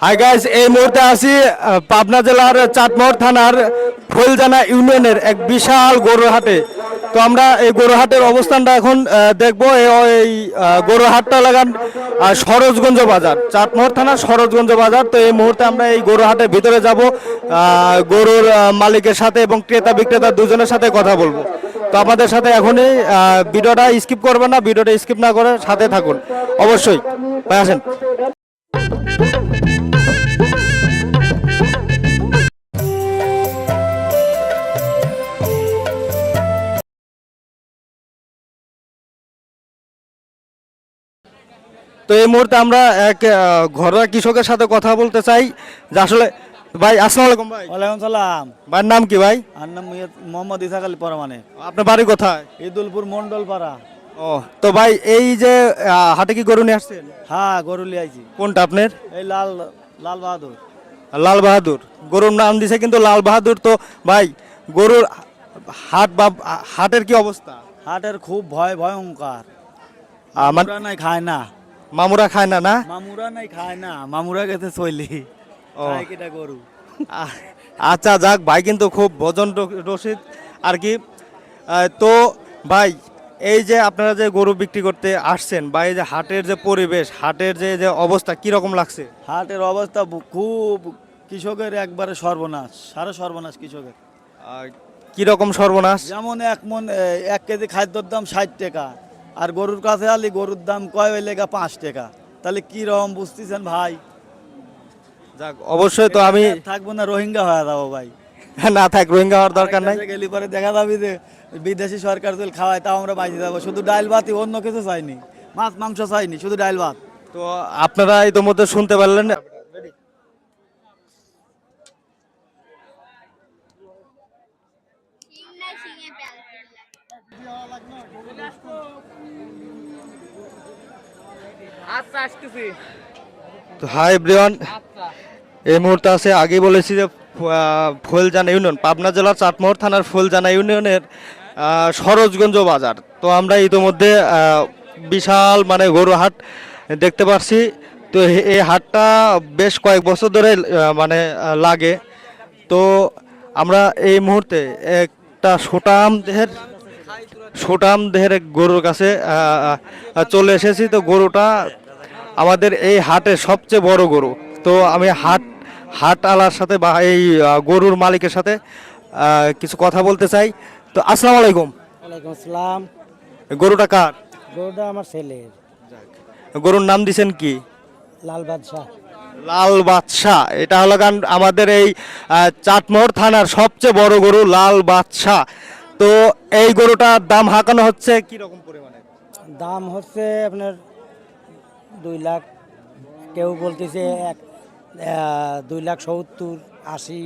Hi guys এই মুহূর্তে আছি পাবনা জেলার চাটমোহর থানার ফুলজানা ইউনিয়নের এক বিশাল গরুর হাটে তো আমরা এই গরুর হাটের অবস্থানটা এখন দেখব এই এই আহ, গরুর হাটটা লাগান সরোজগঞ্জ বাজার। চাটমোহর থানার সরোজগঞ্জ বাজার। তো এই মুহূর্তে আমরা এই গরুর হাটের ভিতরে যাব গরুর মালিকের সাথে এবং ক্রেতা বিক্রেতা দুজনের সাথে কথা বলব। তো আমাদের সাথে এখনই ভিডিওটা স্কিপ করবেন না ভিডিওটা স্কিপ না করে সাথে থাকুন। অবশ্যই ভাই আসেন। তো এই মুহূর্তে আমরা এক ঘরোয়া কৃষকের সাথে কথা বলতে চাই। যে আসলে ভাই আসসালামু আলাইকুম ভাই। ওয়ালাইকুম সালাম। ভাইয়ের নাম কি ভাই? আর নাম মোহাম্মদ ইসাক আলী পরমানে। আপনার বাড়ি কোথায়? ঈদুলপুর মন্ডল পাড়া ও তো ভাই এই যে হাটে কি গরু নিয়ে আসছেন? হ্যাঁ গরু লিয়াইছি কোনটা আপনার? এই লাল লাল বাহাদুর। লাল বাহাদুর। গরুর নাম দিছে কিন্তু লাল বাহাদুর। তো ভাই গরুর হাট বা হাটের কি অবস্থা? হাটের খুব ভয় ভয়ঙ্কর। আমার নাই খায় না। মামুরা খায় না না? মামুরা নাই খায় না। মামুরা গেছে চলি ও। কিটা গরু? আচ্ছা যাক ভাই কিন্তু খুব ভজন রসিদ। আর কি তো ভাই এই যে আপনারা যে গরু বিক্রি করতে আসছেন বা এই যে হাটের যে পরিবেশ হাটের যে যে অবস্থা কি রকম লাগছে? হাটের অবস্থা খুব কৃষকের একবারে সর্বনাশ সারা সর্বনাশ কৃষকের। কি রকম সর্বনাশ? যেমন এক মন এক কেজি খাদ্যর দাম ষাট টাকা। আর গরুর কাছে আলি গরুর দাম কয় হইলে গা পাঁচ টাকা? তাহলে কি রকম বুঝতেছেন ভাই? যাক অবশ্যই তো আমি থাকব না রোহিঙ্গা হয়ে যাব ভাই। না থাক রোহিঙ্গা হওয়ার দরকার নাই। গেলে পরে দেখা যাবে যে বিদেশি সরকার যদি খাওয়ায় তাও আমরা বাইরে যাব। শুধু ডাইল ভাতই অন্য কিছু চাইনি। মাছ মাংস চাইনি শুধু ডাইল ভাত। তো আপনারা ইতিমধ্যে শুনতে পারলেন তো হাই এভরিওয়ান এই মুহূর্তে আছে আগে বলেছি যে ফুলজানা ইউনিয়ন পাবনা জেলার চাটমোহর থানার ফুলজানা ইউনিয়নের সরোজগঞ্জ বাজার। তো আমরা ইতিমধ্যে বিশাল মানে গরু হাট দেখতে পাচ্ছি তো এই হাটটা বেশ কয়েক বছর ধরে মানে লাগে। তো আমরা এই মুহূর্তে একটা সুটাম দেহের সুটাম দেহের গরুর কাছে চলে এসেছি। তো গরুটা আমাদের এই হাটের সবচেয়ে বড় গরু। তো আমি হাট হাট আলার সাথে বা এই গরুর মালিকের সাথে কিছু কথা বলতে চাই। তো আসসালামু আলাইকুম। ওয়ালাইকুম আসসালাম। গরুটা কার? গরুটা আমার ছেলের। গরুর নাম দিছেন কি? লাল বাদশাহ। লাল বাদশাহ। এটা হলো গান আমাদের এই চাটমোহর থানার সবচেয়ে বড় গরু লাল বাদশাহ। তো এই গরুটার দাম হাঁকানো হচ্ছে কি রকম পরিমাণে? দাম হচ্ছে আপনার দুই লাখ কেউ বলতেছে এক দুই লাখ সত্তর আশি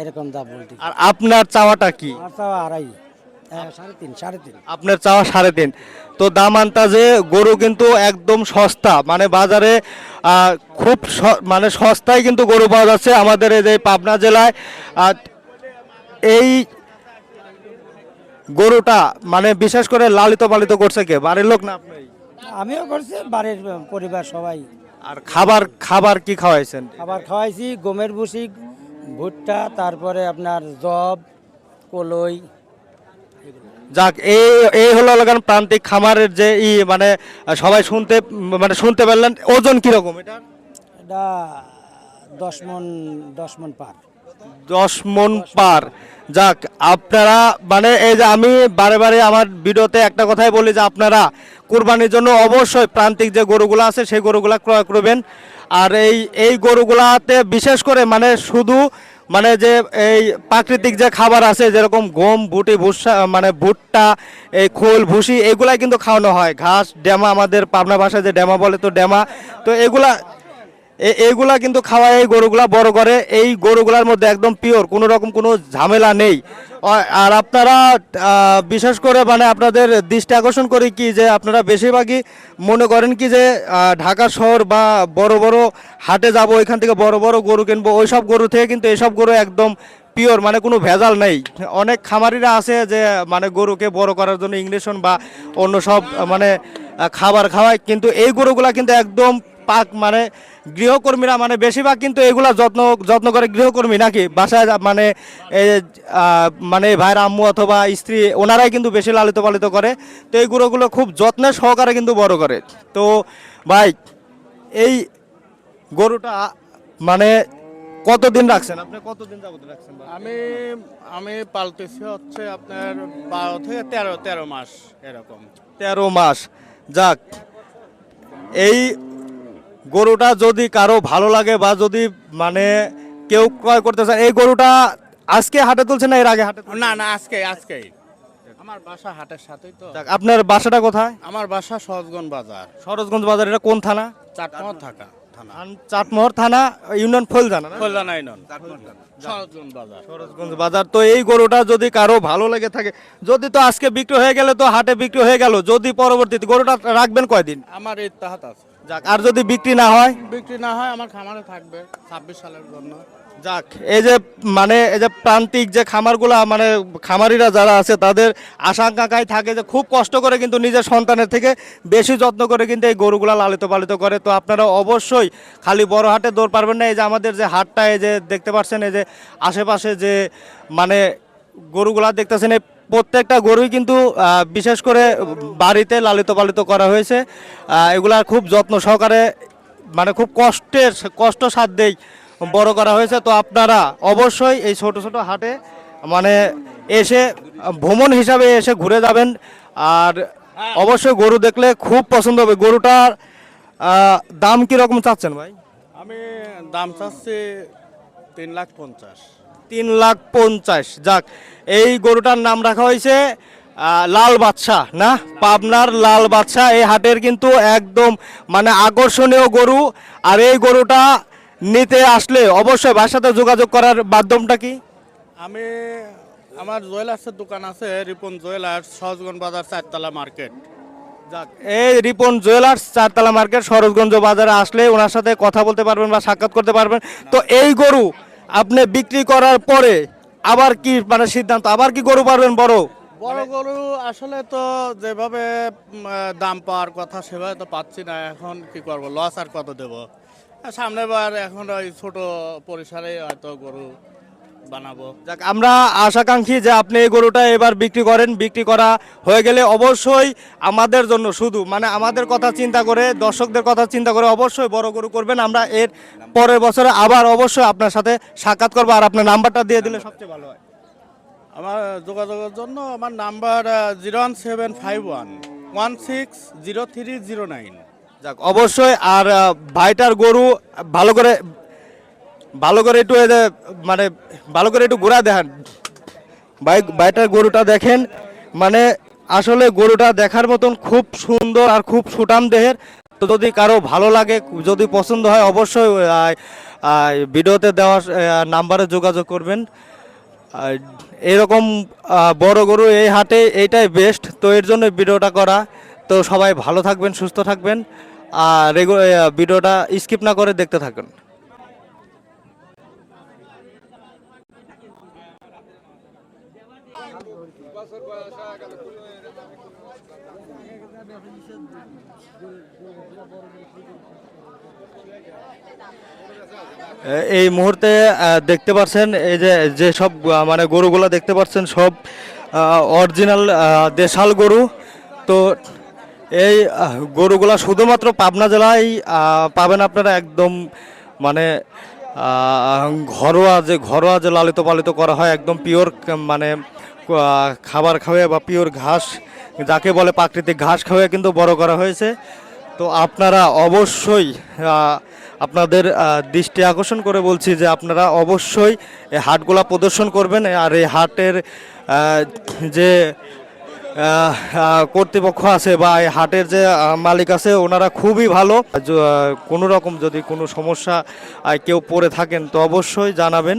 এরকম দাম বলতে আর আপনার চাওয়াটা কি? আর তাও আড়াই সাড়ে তিন সাড়ে তিন। আপনার চাওয়া সাড়ে তিন। তো দাম আন্তাজে গরু কিন্তু একদম সস্তা মানে বাজারে খুব মানে সস্তায় কিন্তু গরু পাওয়া যাচ্ছে আমাদের এই যে পাবনা জেলায়। আর এই গরুটা মানে বিশেষ করে লালিত পালিত করছে কে? বাড়ির লোক না আপনি আমিও করছি বাড়ির পরিবার সবাই। আর খাবার খাবার কি খাওয়াইছেন? খাবার খাওয়াইছি গমের ভুসি ভুট্টা তারপরে আপনার জব কলই। যাক এই এই হলো লাগান প্রান্তিক খামারের যে ই মানে সবাই শুনতে মানে শুনতে পারলেন। ওজন কীরকম এটা এটা দশ মন দশ মন পার। দশ মন পার। যাক, আপনারা মানে এই যে আমি বারে বারে আমার ভিডিওতে একটা কথাই বলি যে আপনারা কোরবানির জন্য অবশ্যই প্রান্তিক যে গরুগুলো আছে সেই গরুগুলা ক্রয় করবেন। আর এই এই গরুগুলাতে বিশেষ করে মানে শুধু মানে যে এই প্রাকৃতিক যে খাবার আছে যেরকম গম ভুটি ভুসা মানে ভুট্টা, এই খোল, ভুসি, এগুলাই কিন্তু খাওয়ানো হয়। ঘাস, ডেমা, আমাদের পাবনা ভাষায় যে ডেমা বলে তো ডেমা। তো এগুলা এইগুলা কিন্তু খাওয়ায় এই গরুগুলা, বড় করে। এই গরুগুলার মধ্যে একদম পিওর কোনো রকম কোনো ঝামেলা নেই। আর আপনারা বিশেষ করে মানে আপনাদের দৃষ্টি আকর্ষণ করি কি যে আপনারা বেশিরভাগই মনে করেন কি যে ঢাকা শহর বা বড় বড় হাটে যাব, ওইখান থেকে বড় বড় গরু কিনবো ওই সব গরু থেকে কিন্তু এইসব গরু একদম পিওর মানে কোনো ভেজাল নেই। অনেক খামারিরা আছে যে মানে গরুকে বড় করার জন্য ইংলিশন বা অন্য সব মানে খাবার খাওয়ায়, কিন্তু এই গরুগুলা কিন্তু একদম পাক মানে গৃহকর্মীরা মানে বেশিরভাগ কিন্তু এগুলা যত্ন যত্ন করে গৃহকর্মী নাকি? বাসায় মানে মানে ভাইয়ের আম্মু অথবা স্ত্রী ওনারাই কিন্তু বেশি লালিত পালিত করে। তো এই গরুগুলো খুব যত্নের সহকারে কিন্তু বড় করে। তো ভাই এই গরুটা মানে কতদিন রাখছেন? আপনি কতদিন যাবত রাখছেন আমি আমি পালতেছি হচ্ছে আপনার বারো থেকে তেরো তেরো মাস এরকম। তেরো মাস। যাক এই গরুটা যদি কারও ভালো লাগে বা যদি মানে কেউ ক্রয় করতে চায় এই গরুটা আজকে হাটে তুলছে না এর আগে হাটে না না আজকে আজকেই। আমার বাসা হাটের সাথেই তো। আপনার বাসাটা কোথায়? আমার বাসা সহজগঞ্জ বাজার। সরোজগঞ্জ বাজার এটা কোন থানা? চাটমোহর থাকা থানা। চাটমোহর থানা ইউনিয়ন ফুলজানা না? কল্যাণাই নন সহজগঞ্জ বাজার। সরোজগঞ্জ বাজার তো এই গরুটা যদি কারও ভালো লেগে থাকে যদি তো আজকে বিক্রি হয়ে গেলে তো হাটে বিক্রি হয়ে গেল যদি পরবর্তীতে গরুটা রাখবেন কয়দিন? আমার এই তাহাত আছে। যাক আর যদি বিক্রি না হয়? বিক্রি না হয় আমার খামারে থাকবে ছাব্বিশ সালের জন্য। যাক এই যে মানে এই যে প্রান্তিক যে খামারগুলা মানে খামারিরা যারা আছে তাদের আশঙ্কায় থাকে যে খুব কষ্ট করে কিন্তু নিজের সন্তানের থেকে বেশি যত্ন করে কিন্তু এই গরুগুলা লালিত পালিত করে। তো আপনারা অবশ্যই খালি বড় হাটে দৌড় পারবেন না। এই যে আমাদের যে হাটটা এই যে দেখতে পাচ্ছেন এই যে আশেপাশে যে মানে গরুগুলা দেখতেছেন এই প্রত্যেকটা গরুই কিন্তু বিশেষ করে বাড়িতে লালিত পালিত করা হয়েছে। এগুলা খুব যত্ন সহকারে মানে খুব কষ্টের, কষ্ট সাধ্যেই বড় করা হয়েছে। তো আপনারা অবশ্যই এই ছোট ছোট হাটে মানে এসে ভ্রমণ হিসাবে এসে ঘুরে যাবেন। আর অবশ্যই গরু দেখলে খুব পছন্দ হবে। গরুটার দাম কীরকম চাচ্ছেন ভাই? আমি দাম চাচ্ছি তিন লাখ পঞ্চাশ। তিন লাখ পঞ্চাশ। যাক এই গরুটার নাম রাখা হয়েছে লাল বাদশাহ না? পাবনার লাল বাদশাহ। এই হাটের কিন্তু একদম মানে আকর্ষণীয় গরু। আর এই গরুটা নিতে আসলে অবশ্যই ভাইয়ের সাথে যোগাযোগ করার মাধ্যমটা কি? আমি আমার জুয়েলার্সের দোকান আছে রিপন জুয়েলার্স সহজগঞ্জ বাজার চারতলা মার্কেট। যাক এই রিপন জুয়েলার্স চারতলা মার্কেট সরোজগঞ্জ বাজারে আসলে ওনার সাথে কথা বলতে পারবেন বা সাক্ষাৎ করতে পারবেন। তো এই গরু আপনি বিক্রি করার পরে আবার কি মানে সিদ্ধান্ত, আবার কি গরু পারবেন বড়? বড় গরু আসলে তো যেভাবে দাম পাওয়ার কথা সেভাবে তো পাচ্ছি না। এখন কি করব? লস আর কত দেব? সামনে বার এখন ওই ছোট পরিসরে হয়তো গরু বানাবো। যাক আমরা আশাকাঙ্ক্ষী যে আপনি এই গরুটা এবার বিক্রি করেন বিক্রি করা হয়ে গেলে অবশ্যই আমাদের জন্য শুধু মানে আমাদের কথা চিন্তা করে দর্শকদের কথা চিন্তা করে অবশ্যই বড় গরু করবেন। আমরা এর পরের বছরে আবার অবশ্যই আপনার সাথে সাক্ষাৎ করব। আর আপনার নাম্বারটা দিয়ে দিলে সবচেয়ে ভালো হয়। আমার যোগাযোগের জন্য আমার number zero one seven five one one six zero three zero nine. যাক অবশ্যই আর ভাইটার গরু ভালো করে ভালো করে একটু মানে ভালো করে একটু ঘোরা দেখান। ভাই, ভাইটার গরুটা দেখেন মানে আসলে গরুটা দেখার মতন খুব সুন্দর আর খুব সুটাম দেহের। তো যদি কারও ভালো লাগে, যদি পছন্দ হয়, অবশ্যই ভিডিওতে দেওয়া নাম্বারে যোগাযোগ করবেন। এরকম বড় গরু এই হাটে এইটাই বেস্ট তো এর জন্য ভিডিওটা করা। তো সবাই ভালো থাকবেন, সুস্থ থাকবেন। আর ভিডিওটা স্কিপ না করে দেখতে থাকুন। এই মুহূর্তে দেখতে পাচ্ছেন এই যে যে সব মানে গরুগুলা দেখতে পাচ্ছেন সব অরিজিনাল দেশাল গরু। তো এই গরুগুলা শুধুমাত্র পাবনা জেলায় পাবেন আপনারা একদম মানে ঘরোয়া যে ঘরোয়া যে লালিত পালিত করা হয়, একদম পিওর মানে খাবার খাওয়া বা পিওর ঘাস, যাকে বলে প্রাকৃতিক ঘাস খাওয়া কিন্তু বড় করা হয়েছে। তো আপনারা অবশ্যই আপনাদের দৃষ্টি আকর্ষণ করে বলছি যে আপনারা অবশ্যই হাটগুলা প্রদর্শন করবেন আর এই হাটের যে কর্তৃপক্ষ আছে বা এই হাটের যে মালিক আছে ওনারা খুবই ভালো। কোনো রকম যদি কোনো সমস্যা কেউ পড়ে থাকেন তো অবশ্যই জানাবেন।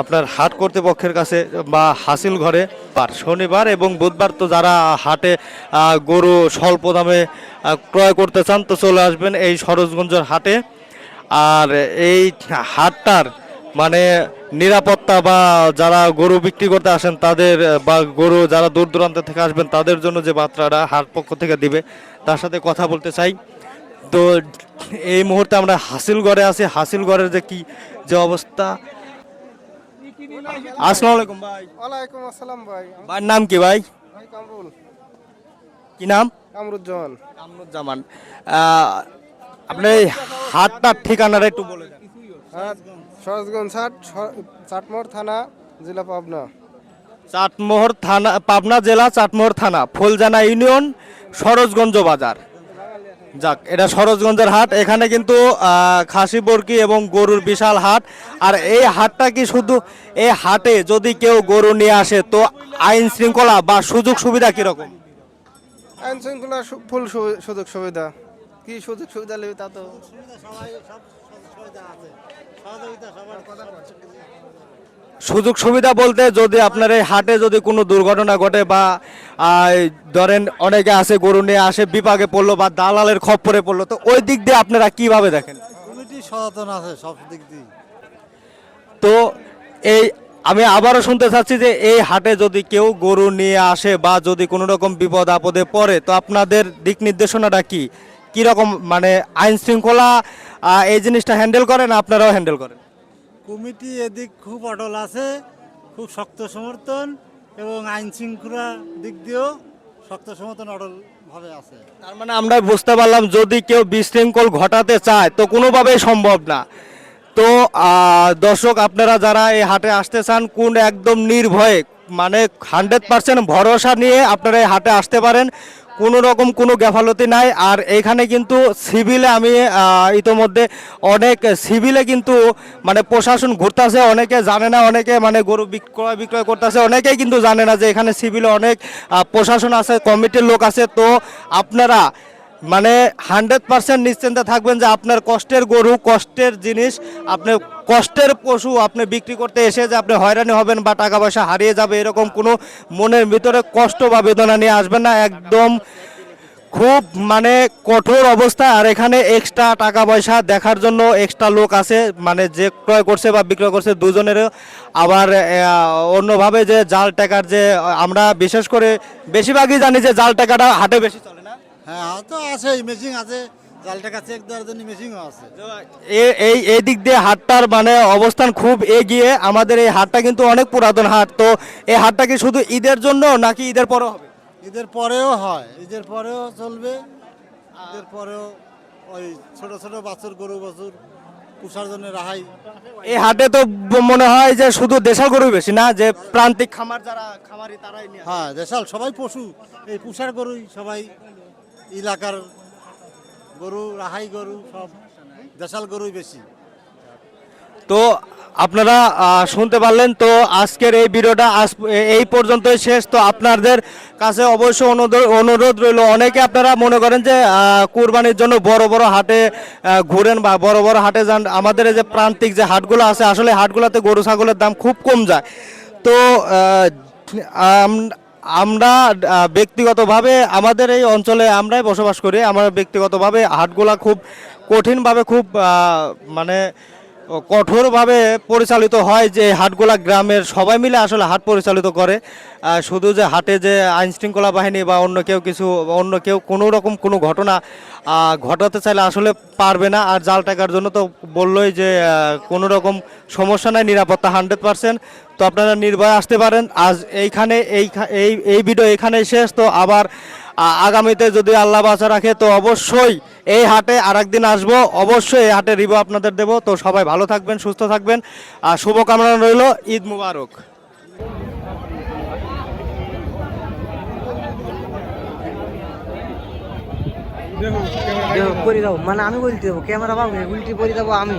আপনার হাট কর্তৃপক্ষের কাছে বা হাসিল ঘরে আর শনিবার এবং বুধবার তো যারা হাটে গরু স্বল্প দামে ক্রয় করতে চান তো চলে আসবেন এই সরোজগঞ্জের হাটে। আর এই হাটটার মানে নিরাপত্তা বা যারা গরু বিক্রি করতে আসেন তাদের, বা গরু যারা দূর দূরান্ত থেকে আসবেন তাদের জন্য যে বার্তাটা হাট পক্ষ থেকে দিবে, তার সাথে কথা বলতে চাই। তো এই মুহূর্তে আমরা হাসিলগড়ে আছি। হাসিলগড়ের যে কি যে অবস্থা? আসসালামু আলাইকুম ভাই। ওয়ালাইকুম আসসালাম ভাই। ভাইয়ের নাম কি ভাই? ভাই কামরুল। কি নাম? কামরুজ্জামান। কামরুজ্জামান। আহ, আপনার এই হাটটার ঠিকানাটা একটু বলে দেন। সরজগঞ্জ হাট চাটমোড় থানা জেলা পাবনা। চাটমোহর থানা পাবনা জেলা চাটমোহর থানা ফুলজানা ইউনিয়ন সরোজগঞ্জ বাজার। যাক এটা সরোজগঞ্জের হাট। এখানে কিন্তু খাসি বরকি এবং গরুর বিশাল হাট। আর এই হাটটা কি শুধু এই হাটে যদি কেউ গরু নিয়ে আসে তো আইন শৃঙ্খলা বা সুযোগ সুবিধা কীরকম? আইন শৃঙ্খলা ফুল সু- সুযোগ সুবিধা। কি সুযোগ সুবিধা নেবে তা তো। সুযোগ সুবিধা বলতে যদি আপনার এই হাটে যদি কোনো দুর্ঘটনা ঘটে বা ধরেন অনেকে আসে গরু নিয়ে আসে বিপাকে পড়ল বা দালালের খপ্পরে পড়ল তো ওই দিক দিয়ে আপনারা কীভাবে দেখেন? সচেতন আছে সব দিক দিয়ে। তো এই আমি আবারও শুনতে চাচ্ছি যে এই হাটে যদি কেউ গরু নিয়ে আসে বা যদি কোনো রকম বিপদ আপদে পড়ে তো আপনাদের দিক নির্দেশনাটা কি? কি রকম মানে আইন শৃঙ্খলা এই জিনিসটা হ্যান্ডেল করেন আপনারাও হ্যান্ডেল করেন? কমিটি এদিক খুব অটল আছে, খুব শক্ত সমর্থন এবং আইন শৃঙ্খলা দিক দিয়েও শক্ত সমর্থন অটল ভাবে আছে। তার মানে আমরা বুঝতে পারলাম, যদি কেউ বিশৃঙ্খল ঘটাতে চায়, তো কোনোভাবেই সম্ভব না। তো দর্শক, আপনারা যারা এই হাটে আসতে চান, কোন একদম নির্ভয়ে মানে হান্ড্রেড পার্সেন্ট ভরসা নিয়ে আপনারা এই হাটে আসতে পারেন। কোনো রকম কোনো গ্যাফালতি নাই। আর এখানে কিন্তু সিভিলে আমি ইতোমধ্যে অনেক সিভিলে কিন্তু মানে প্রশাসন ঘুরতেছে, অনেকে জানে না, অনেকে মানে গরু বিক্রয় বিক্রয় করতেছে, অনেকেই কিন্তু জানে না যে এখানে সিভিলে অনেক প্রশাসন আছে, কমিটির লোক আছে। তো আপনারা মানে হান্ড্রেড পার্সেন্ট নিশ্চিন্তে থাকবেন যে আপনার কষ্টের গরু, কষ্টের জিনিস, আপনি কষ্টের পশু আপনি বিক্রি করতে এসে যে আপনি হয়রানি হবেন বা টাকা পয়সা হারিয়ে যাবে, এরকম কোনো মনের ভিতরে কষ্ট বা বেদনা নিয়ে আসবেন না। একদম খুব মানে কঠোর অবস্থা আর এখানে এক্সট্রা টাকা পয়সা দেখার জন্য এক্সট্রা লোক আছে মানে যে ক্রয় করছে বা বিক্রয় করছে দুজনেরও। আবার অন্যভাবে যে জাল টাকার যে, আমরা বিশেষ করে বেশিরভাগই জানি যে জাল টাকাটা হাটে বেশি চলে। হ্যাঁ তো আছে মেশিন আছে। জাল টাকা চেক দেওয়ার জন্য মেশিনও আছে। এই এই দিক দিয়ে হাটটার মানে অবস্থান খুব এগিয়ে। আমাদের এই হাটটা কিন্তু অনেক পুরাতন হাট। তো এই হাটটা কি শুধু ঈদের জন্য নাকি ঈদের পরও হবে? ঈদের পরেও হয়। ঈদের পরেও চলবে। ঈদের পরেও ওই ছোট ছোট বাছুর গরু বাছুর পুষার জন্য রাহাই। এই হাটে তো মনে হয় যে শুধু দেশাল গরু বেশি না যে প্রান্তিক খামার যারা খামারি তারাই হ্যাঁ দেশাল সবাই পশু। এই পুষার গরুই সবাই এলাকার গরু, রাহাই গরু, সব দেশাল গরুই বেশি। তো আপনারা শুনতে পারলেন, তো আজকের এই ভিডিওটা আজ এই পর্যন্তই শেষ। তো আপনাদের কাছে অবশ্য অনুরোধ অনুরোধ রইল, অনেকে আপনারা মনে করেন যে কুরবানির জন্য বড় বড় হাটে ঘুরেন বা বড় বড় হাটে যান। আমাদের এই যে প্রান্তিক যে হাটগুলো আছে, আসলে হাটগুলোতে গরু, ছাগলের দাম খুব কম যায়। তো আমরা ব্যক্তিগতভাবে আমাদের এই অঞ্চলে আমরাই বসবাস করি। আমরা ব্যক্তিগতভাবে হাটগুলা খুব কঠিনভাবে খুব মানে কঠোরভাবে পরিচালিত হয় যে হাটগুলা গ্রামের সবাই মিলে আসলে হাট পরিচালিত করে। শুধু যে হাটে যে আইন শৃঙ্খলা বাহিনী বা অন্য কেউ কিছু, অন্য কেউ কোনো রকম কোনো ঘটনা ঘটাতে চাইলে আসলে পারবে না। আর জাল টাকার জন্য তো বললোই যে কোনো রকম সমস্যা নাই, নিরাপত্তা হান্ড্রেড পার্সেন্ট। তো আপনারা নির্ভয় আসতে পারেন। আজ এইখানে এই এই ভিডিও এখানেই শেষ। তো আবার আগামীতে যদি আল্লাহ বাঁচা রাখে, তো অবশ্যই এই হাটে আরেকদিন আসব। অবশ্যই এই হাটে রিভিউ আপনাদের দেবো। তো সবাই ভালো থাকবেন, সুস্থ থাকবেন। আর শুভকামনা রইল, ঈদ মুবারক। করে দাও মানে আমি বলতে দেবো, ক্যামেরা পাবো উল্টি করে দেবো আমি।